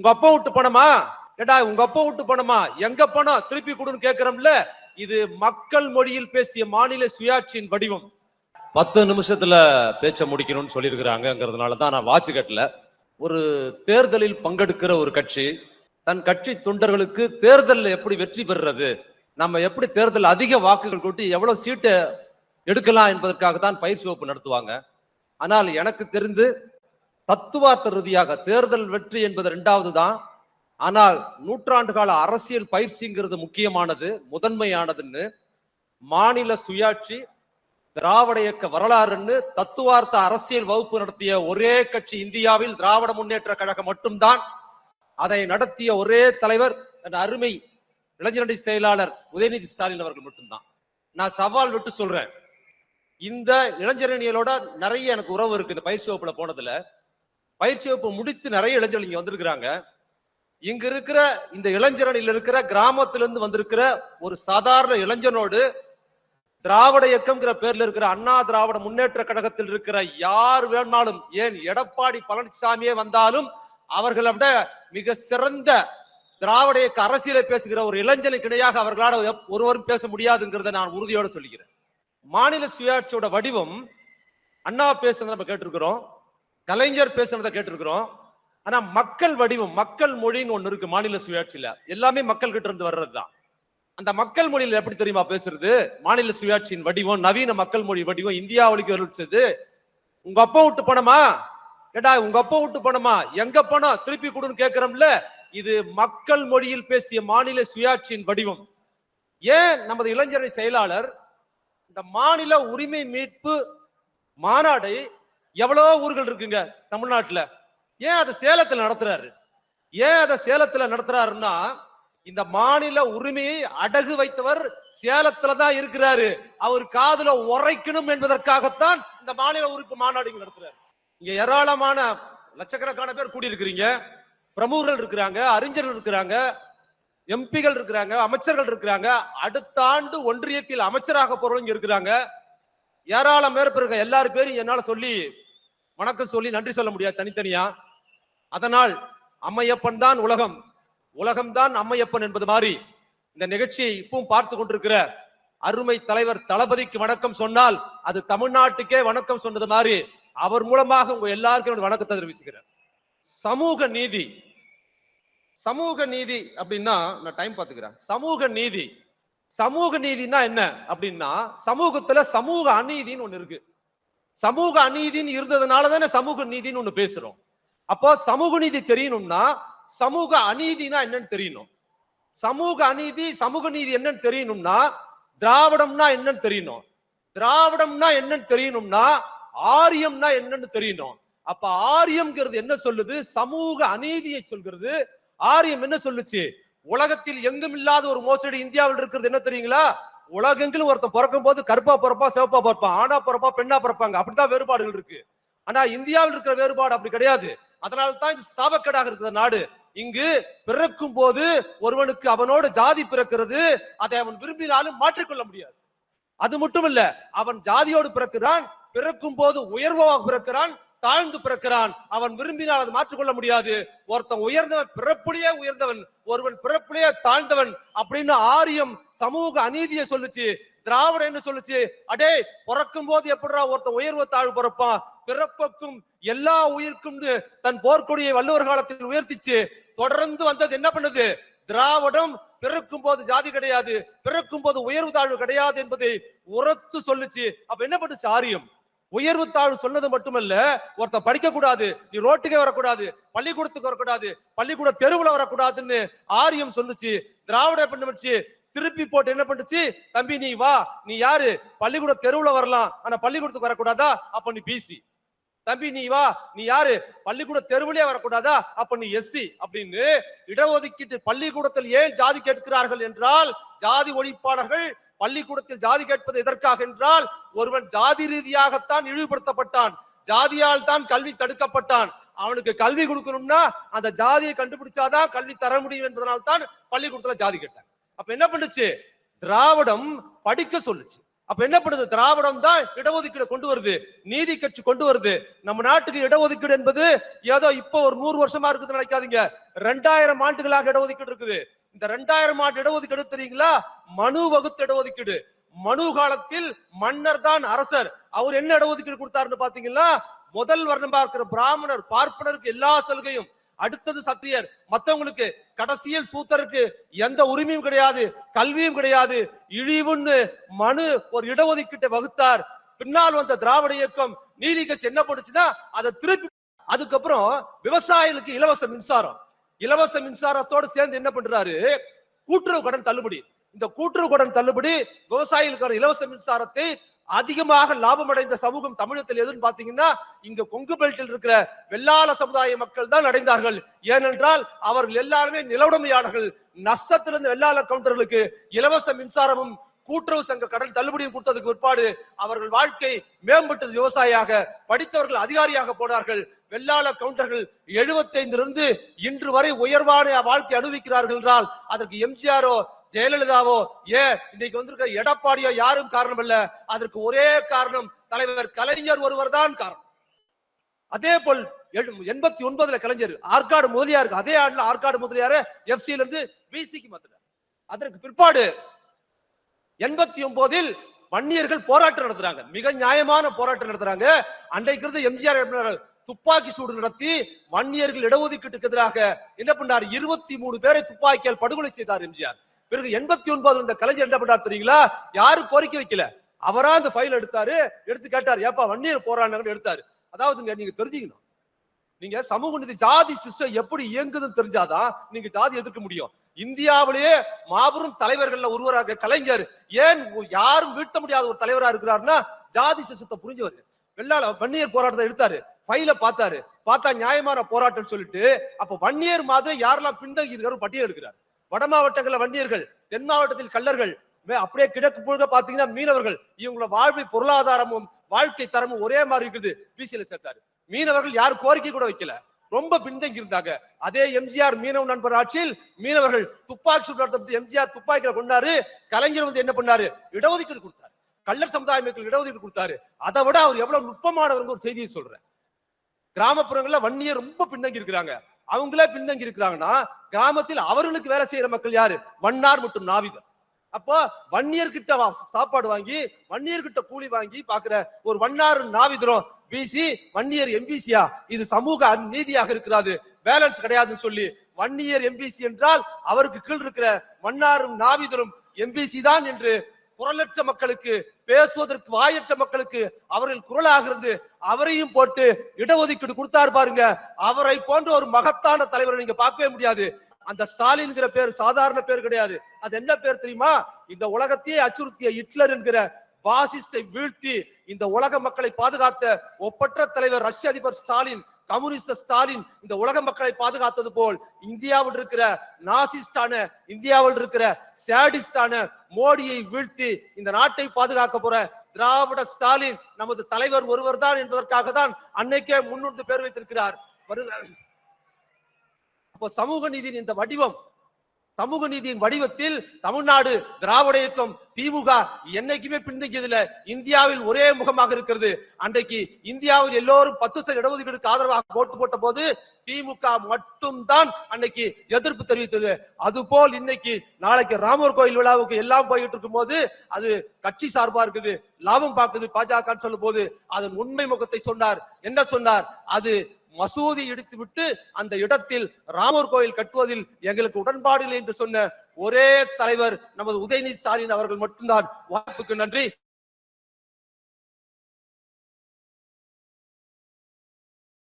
உங்க அப்பா விட்டு பணமா? ஏடா உங்க அப்பா விட்டு பணமா? எங்க பணம் திருப்பி கொடுன்னு கேக்குறோம்ல? இது மக்கள் மொழியில் பேசிய மாநில சுயாட்சியின் வடிவம். பத்து நிமிஷத்துல பேச்ச முடிக்கணும்னு சொல்லியிருக்கிறாங்கிறதுனால தான் நான் வாட்ச் கட்டல. ஒரு தேர்தலில் பங்கெடுக்கிற ஒரு கட்சி தன் கட்சி தொண்டர்களுக்கு தேர்தலில் எப்படி வெற்றி பெறுறது? நம்ம எப்படி தேர்தல் அதிக வாக்குகள் கூட்டி எவ்வளவு சீட்டை எடுக்கலாம் என்பதற்காக தான் பயிற்சி வகுப்பு நடத்துவாங்க. ஆனால் எனக்கு தெரிந்து தத்துவார்த்த ரீதியாக தேர்தல் வெற்றி என்பது இரண்டாவது தான் ஆனால் நூற்றாண்டு கால அரசியல் பயிற்சிங்கிறது முக்கியமானது முதன்மையானதுன்னு. மாநில சுயாட்சி திராவிட இயக்க வரலாறுன்னு தத்துவார்த்த அரசியல் வகுப்பு நடத்திய ஒரே கட்சி இந்தியாவில் திராவிட முன்னேற்ற கழகம் மட்டும்தான். அதை நடத்திய ஒரே தலைவர் அருமை இளைஞரணி செயலாளர் உதயநிதி ஸ்டாலின் அவர்கள் மட்டும்தான். நான் சவால் விட்டு சொல்றேன். இந்த இளைஞரணியலோட நிறைய எனக்கு உறவு இருக்கு. இந்த பயிற்சி வகுப்புல போனதுல பயிற்சி வகுப்பு முடித்து நிறைய இளைஞர்கள் இங்க வந்திருக்கிறாங்க. இங்க இருக்கிற இந்த இளைஞரணியில் இருக்கிற கிராமத்திலிருந்து வந்திருக்கிற ஒரு சாதாரண இளைஞனோடு திராவிட இயக்கம்ங்கிற பேர்ல இருக்கிற அண்ணா திராவிட முன்னேற்ற கழகத்தில் இருக்கிற யார் வேணாலும் ஏன் எடப்பாடி பழனிசாமியே வந்தாலும் அவர்களை விட மிக சிறந்த திராவிட இயக்க அரசியலை பேசுகிற ஒரு இளைஞனுக்கு இணையாக அவர்களால் ஒருவரும் பேச முடியாதுங்கிறத நான் உறுதியோடு சொல்கிறேன் மாநில சுயாட்சியோட வடிவம் அண்ணா பேசுறத நம்ம கேட்டிருக்கிறோம். கலைஞர் பேசுனதை கேட்டிருக்கிறோம். ஆனா மக்கள் வடிவம் மக்கள் மொழின்னு ஒண்ணு இருக்கு மாநில சுயாட்சியில. எல்லாமே மக்கள் கிட்ட இருந்து வர்றதுதான். அந்த மக்கள் மொழியில எப்படி தெரியுமா பேசுறது? மாநில சுயாட்சியின் வடிவம் நவீன மக்கள் மொழி வடிவம் இந்தியாவுக்கு வலிச்சது உங்க அப்பா விட்டு பணமா? ஏடா உங்க அப்பா விட்டு பணமா? எங்க பணம்? திருப்பி கொடுன்னு கேக்குறோம்ல. இது மக்கள் மொழியில் பேசிய மாநில சுயாட்சியின் வடிவம். ஏன் நமது இளைஞரணி செயலாளர் இந்த மாநில உரிமை மீட்பு மாநாடை எவ்வளோ ஊர்கள் இருக்குங்க தமிழ்நாட்டுல? ஏன் அதை சேலத்துல நடத்துறாரு? ஏன் அதை சேலத்துல நடத்துறாருன்னா இந்த மாநில உரிமையை அடகு வைத்தவர் சேலத்துல தான் இருக்கிறாரு. அவர் காதுல உரைக்கணும் என்பதற்காகத்தான் இந்த மாநில உறுப்பு மாநாடுகள் நடத்துறாரு. இங்க ஏராளமான லட்சக்கணக்கான பேர் கூடியிருக்கிறீங்க. பிரமுகர்கள் இருக்கிறாங்க அறிஞர்கள் இருக்கிறாங்க எம்பிகள் இருக்கிறாங்க அமைச்சர்கள் இருக்கிறாங்க. அடுத்த ஆண்டு ஒன்றியத்தில் அமைச்சராக போறவங்க இருக்கிறாங்க. ஏராளம் பேர் இருக்க பேரும் என்னால சொல்லி வணக்கம் சொல்லி நன்றி சொல்ல முடியாது தனித்தனியா? அதனால் அம்மையப்பன் தான் உலகம். உலகம்தான் அம்மையப்பன் என்பது மாதிரி இந்த நிகழ்ச்சியை இப்பவும் பார்த்து கொண்டிருக்கிற அருமை தலைவர் தளபதிக்கு வணக்கம் சொன்னால் அது தமிழ்நாட்டுக்கே வணக்கம் சொன்னது மாதிரி அவர் மூலமாக உங்க எல்லாருக்கும் வணக்கத்தை தெரிவிச்சுக்கிறேன். சமூக நீதி. சமூக நீதி அப்படின்னா நான் டைம் பாத்துக்கிறேன் சமூக நீதி. சமூக நீதினா என்ன அப்படின்னா சமூகத்துல சமூக அநீதின்னு ஒண்ணு இருக்கு. சமூக அநீதின்னு இருந்ததுனால தானே சமூக நீதின்னு ஒண்ணு பேசுறோம். அப்போ சமூக நீதி தெரியணும்னா சமூக அநீதினா என்னன்னு தெரியணும். சமூக அநீதி சமூக நீதி என்னன்னு தெரியணும்னா திராவிடம்னா என்னன்னு தெரியணும். திராவிடம்னா என்னன்னு தெரியணும்னா ஆரியம்னா என்னன்னு தெரியணும். அப்ப ஆரியம்ங்கிறது என்ன சொல்லுது? சமூக அநீதியை சொல்கிறது. ஆரியம் என்ன சொல்லுச்சு? உலகத்தில் எங்கும் இல்லாத ஒரு மோசடி இந்தியாவில் இருக்கிறது என்ன தெரியுங்களா? உலகெங்கிலும் ஒருத்தன் பிறக்கும் போது கருப்பா பிறப்பா சிவப்பா பிறப்பான் ஆணா பிறப்பா பெண்ணா பிறப்பாங்க. அப்படிதான் வேறுபாடுகள் இருக்கு. ஆனா இந்தியாவில் இருக்கிற வேறுபாடு அப்படி கிடையாது. அதனால தான் இது சாபக்கேடாக இருக்கிற நாடு. இங்கு பிறக்கும் போது ஒருவனுக்கு அவனோடு ஜாதி பிறக்கிறது அதை அவன் விரும்பினாலும் மாற்றிக்கொள்ள முடியாது. அது மட்டும் இல்ல அவன் ஜாதியோடு பிறக்கிறான் பிறக்கும் போது உயர்வாக பிறக்கிறான் தாழ்ந்து பிறக்கிறான். அவன் விரும்பினால் அதை மாற்றிக்கொள்ள முடியாது. ஒருத்தன் உயர்ந்தவன் பிறப்புலேயே உயர்ந்தவன் ஒருவன் பிறப்புலேயே தாழ்ந்தவன் அப்படின்னு ஆரியம் சமூக அநீதியை சொல்லுச்சு. திராவிடம் என்ன சொல்லுச்சு. அடே பிறக்கும் போது எப்படிடா ஒருத்தன் உயர்வு தாழ்வு பிறப்பான்? பிறப்புக்கும் எல்லா உயிருக்கும் தன் போர்க்கொடியை வள்ளுவர் காலத்தில் உயர்த்திச்சு. தொடர்ந்து வந்தது என்ன பண்ணுது? திராவிடம் பிறக்கும் போது ஜாதி கிடையாது. பிறக்கும் போது உயர்வு தாழ்வு கிடையாது என்பதை உரத்து சொல்லுச்சு. அப்ப என்ன பண்ணுச்சு ஆரியம்? உயர்வு தாழ்வு சொன்னது மட்டுமல்ல ஒருத்தன் படிக்க கூடாது நீ ரோட்டுக்கே வரக்கூடாது பள்ளிக்கூடத்துக்கு வரக்கூடாது பள்ளிக்கூட தெருவுல வரக்கூடாதுன்னு ஆரியம் சொல்லுச்சு. திராவிட பண்ணுச்சு திருப்பி போட்டு என்ன பண்ணுச்சு? தம்பி நீ வா. நீ யாரு? பள்ளிக்கூட தெருவுல வரலாம். ஆனா பள்ளிக்கூடத்துக்கு வரக்கூடாதா? அப்ப நீ பிசி தம்பி நீ வா. நீ யாரு? பள்ளிக்கூட தெருவிலே வரக்கூடாதா? அப்ப நீ எஸ்சி அப்படின்னு இடஒதுக்கீட்டு பள்ளிக்கூடத்தில் ஏன் ஜாதி கேட்கிறார்கள் என்றால் ஜாதி ஒழிப்பாளர்கள் பள்ளிக்கூடத்தில் ஜாதி கேட்பது எதற்காக என்றால் ஒருவன் ஜாதி ரீதியாகத்தான் இழிவுபடுத்தப்பட்டான். ஜாதியால் தான் கல்வி தடுக்கப்பட்டான். அவனுக்கு கல்வி கொடுக்கணும்னா அந்த ஜாதியை கண்டுபிடிச்சாதான் கல்வி தர முடியும் என்பதனால் தான் பள்ளிக்கூடத்துல ஜாதி கேட்டாங்க. அப்ப என்ன பண்ணுச்சு? திராவிடம் படிக்க சொல்லுச்சு. அப்ப என்ன பண்ணுது? திராவிடம் தான் இடஒதுக்கீடு கொண்டு வருது. நீதி கட்சி கொண்டு வருது. நம்ம நாட்டுக்கு இடஒதுக்கீடு என்பது ஏதோ இப்போ ஒரு நூறு வருஷமா இருக்குதுன்னு நினைக்காதீங்க. ரெண்டாயிரம் ஆண்டுகளாக இடஒதுக்கீடு இருக்குது. இந்த ரெண்டாயிரம் ஆண்டு இடஒதுக்கீடு தெரியுங்களா மனு வகுத்த இடஒதுக்கீடு. மனு காலத்தில் மன்னர் தான் அரசர். அவர் என்ன இடஒதுக்கீடு கொடுத்தாருன்னு பாத்தீங்கன்னா முதல் வர்ணமா இருக்கிற பிராமணர் பார்ப்பனருக்கு எல்லா சலுகையும். அடுத்தது சத்திரியர் மத்தவங்களுக்கு கடைசியில் சூத்தருக்கு எந்த உரிமையும் கிடையாது கல்வியும் கிடையாது. இழிவுன்னு மனு ஒரு இடஒதுக்கீட்டை வகுத்தார். பின்னால் வந்த திராவிட இயக்கம் நீதி கட்சி என்ன பண்ணுச்சுன்னா அதை திருப்பி அதுக்கப்புறம் விவசாயிகளுக்கு இலவச மின்சாரம். இலவச மின்சாரத்தோடு சேர்ந்து என்ன பண்றாரு? கூட்டுறவு கடன் தள்ளுபடி. இந்த கூட்டுறவு கடன் தள்ளுபடி விவசாயிகளுக்கு இலவச மின்சாரத்தை அதிகமாக லாபம் அடைந்த சமூகம் தமிழகத்தில் எதுன்னு பாத்தீங்கன்னா இங்க கொங்கு பெல்ட்டில் இருக்கிற வெள்ளாள சமுதாய மக்கள் தான் அடைந்தார்கள். ஏனென்றால் அவர்கள் எல்லாருமே நிலவுடைமையாளர்கள். நஷ்டத்திலிருந்து வெள்ளாள கவுண்டர்களுக்கு இலவச மின்சாரமும் கூட்டுறவு சங்க கடன் தள்ளுபடியும் கொடுத்ததுக்கு பிற்பாடு அவர்கள் வாழ்க்கை மேம்பட்டது. விவசாயியாக படித்தவர்கள் அதிகாரியாக போனார்கள். வெள்ளாள கவுண்டர்கள் 75 இருந்து இன்று வரை உயர்வான வாழ்க்கை அனுபவிக்கிறார்கள் என்றால் அதற்கு எம்ஜிஆரோ ஜெயலலிதாவோ ஏன் இன்னைக்கு வந்திருக்க எடப்பாடியோ யாரும் காரணம் அல்ல. அதற்கு ஒரே காரணம் தலைவர் கலைஞர் ஒருவர் தான் காரணம். அதே போல் எண்பத்தி ஒன்பதுல கலைஞர் ஆற்காடு முதலியாருக்கு அதே ஆண்டுல ஆற்காடு முதலியார எஃப்சில இருந்து பிசிக்கு மாத்தினார். அதற்கு பிற்பாடு எண்பத்தி ஒன்பதில் வன்னியர்கள் போராட்டம் நடத்துறாங்க. மிக நியாயமான போராட்டம் நடத்துறாங்க. அன்றைக்கு இருந்து எம்ஜிஆர் துப்பாக்கி சூடு நடத்தி வன்னியர்கள் இடஒதுக்கீட்டுக்கு எதிராக என்ன பண்ணார்? இருபத்தி மூணு பேரை துப்பாக்கியால் படுகொலை செய்தார் எம்ஜிஆர். பிறகு எண்பத்தி ஒன்பது இந்த கலைஞர் என்ன பண்ணார் தெரியுங்களா? யாரும் கோரிக்கை வைக்கல. அவரா அந்த ஃபைல் எடுத்தாரு. எடுத்து கேட்டார் ஏப்பா வன்னியர் போராடினாங்கன்னு எடுத்தாரு. அதாவது நீங்க தெரிஞ்சுக்கணும். நீங்க சமூக நீதி ஜாதி சிஸ்டம் எப்படி இயங்குதுன்னு தெரிஞ்சாதான் நீங்க ஜாதி எதிர்க்க முடியும். இந்தியாவிலேயே மாபெரும் தலைவர்கள்ல ஒருவராக கலைஞர். ஏன் யாரும் வீழ்த்த முடியாத ஒரு தலைவரா இருக்கிறாருன்னா ஜாதி சிஸ்டத்தை புரிஞ்சவர். வெள்ளாள வன்னியர் போராட்டத்தை எடுத்தாரு. ஃபைல பார்த்தாரு. பார்த்தா நியாயமான போராட்டம் சொல்லிட்டு அப்ப வன்னியர் மாதிரி யாரெல்லாம் பின்தங்கி இருக்காரு பட்டியல் எடுக்கிறார். வட மாவட்டங்கள்ல வன்னியர்கள் தென் மாவட்டத்தில் கல்லர்கள் மே- அப்படியே கிழக்கு முழுக்க பாத்தீங்கன்னா மீனவர்கள். இவங்களோட வாழ்வை பொருளாதாரமும் வாழ்க்கை தரமும் ஒரே மாதிரி இருக்குது. பிசியில சேர்த்தாரு. மீனவர்கள் யாரும் கோரிக்கை கூட வைக்கல. ரொம்ப பின்தங்கி இருந்தாங்க அதே எம்ஜிஆர் மீனவ நண்பர் ஆட்சியில் மீனவர்கள் துப்பாக்கி சுட்டு எம்ஜிஆர் துப்பாக்கியில கொண்டாரு. கலைஞர் வந்து என்ன பண்ணாரு? இடஒதுக்கீடு கொடுத்தாரு. கள்ளர் சமுதாய மக்கள் இடஒதுக்கீடு கொடுத்தாரு. அதை விட அவர் எவ்வளவு நுட்பமானவங்க ஒரு செய்தியை சொல்றேன். கிராமப்புறங்கள்ல வன்னியர் ரொம்ப பின்தங்கி இருக்கிறாங்க அவங்களே பின்தங்கி இருக்கிறாங்கன்னா கிராமத்தில் அவர்களுக்கு வேலை செய்யற மக்கள் யாரு? வண்ணார் மற்றும் நாவிதர் அப்போ வன்னியர்கிட்ட சாப்பாடு வாங்கி வன்னியர்கிட்ட கூலி வாங்கி பாக்குற ஒரு வண்ணார் நாவிதரும் பிசி வன்னியர் எம்பிசியா இது சமூக அநீதியாக இருக்கிறது. பேலன்ஸ் கிடையாதுன்னு சொல்லி வன்னியர் எம்பிசி என்றால் அவருக்கு கீழ் இருக்கிற மன்னாரும் நாவிதரும் எம்பிசி தான் என்று குரலற்ற மக்களுக்கு பேசுவதற்கு வாயற்ற மக்களுக்கு அவர்கள் குரலாக இருந்து அவரையும் போட்டு இடஒதுக்கீடு கொடுத்தாரு பாருங்க. அவரை போன்ற ஒரு மகத்தான தலைவரை நீங்க பார்க்கவே முடியாது. அந்த ஸ்டாலின்ங்கிற பேர் சாதாரண பேர் கிடையாது. அது என்ன பேர் தெரியுமா? இந்த உலகத்தையே அச்சுறுத்திய ஹிட்லர் என்கிற பாசிஸ்டை வீழ்த்தி இந்த உலக மக்களை பாதுகாத்த ஒப்பற்ற தலைவர் ரஷ்ய அதிபர் ஸ்டாலின் கம்யூனிஸ்ட் ஸ்டாலின் இந்த உலக மக்களை பாதுகாத்தது போல் இந்தியாவில் இருக்கிற நாசிஸ்டான இந்தியாவில் இருக்கிற சேடிஸ்டான மோடியை வீழ்த்தி இந்த நாட்டை பாதுகாக்க போற திராவிட ஸ்டாலின் நமது தலைவர் ஒருவர் தான் என்பதற்காக தான் அன்னைக்கே முன்னிட்டு பேர் வைத்திருக்கிறார். வருகிற அப்போ சமூக நீதியின் இந்த வடிவம் சமூக நீதியின் வடிவத்தில் தமிழ்நாடு திராவிட இயக்கம் திமுக என்னைக்குமே பின்தங்கியதுல இந்தியாவில் ஒரே முகமாக இருக்கிறது. அன்றைக்கு இந்தியாவில் எல்லோரும் பத்து சதவீத இடஒதுக்கீடுக்கு ஆதரவாக ஓட்டு போட்ட போது திமுக மட்டும்தான் அன்னைக்கு எதிர்ப்பு தெரிவித்தது. அதுபோல் இன்னைக்கு நாளைக்கு ராமர் கோயில் விழாவுக்கு எல்லாம் போயிட்டு இருக்கும் போது அது கட்சி சார்பா இருக்குது. லாபம் பார்க்குது பாஜக சொல்லும் போது அதன் உண்மை முகத்தை சொன்னார். என்ன சொன்னார்? அது மசூதி இடித்துவிட்டு அந்த இடத்தில் ராமர் கோயில் கட்டுவதில் எங்களுக்கு உடன்பாடு இல்லை என்று சொன்ன ஒரே தலைவர் நமது உதயநிதி ஸ்டாலின் அவர்கள் மட்டும்தான். வாய்ப்புக்கு நன்றி.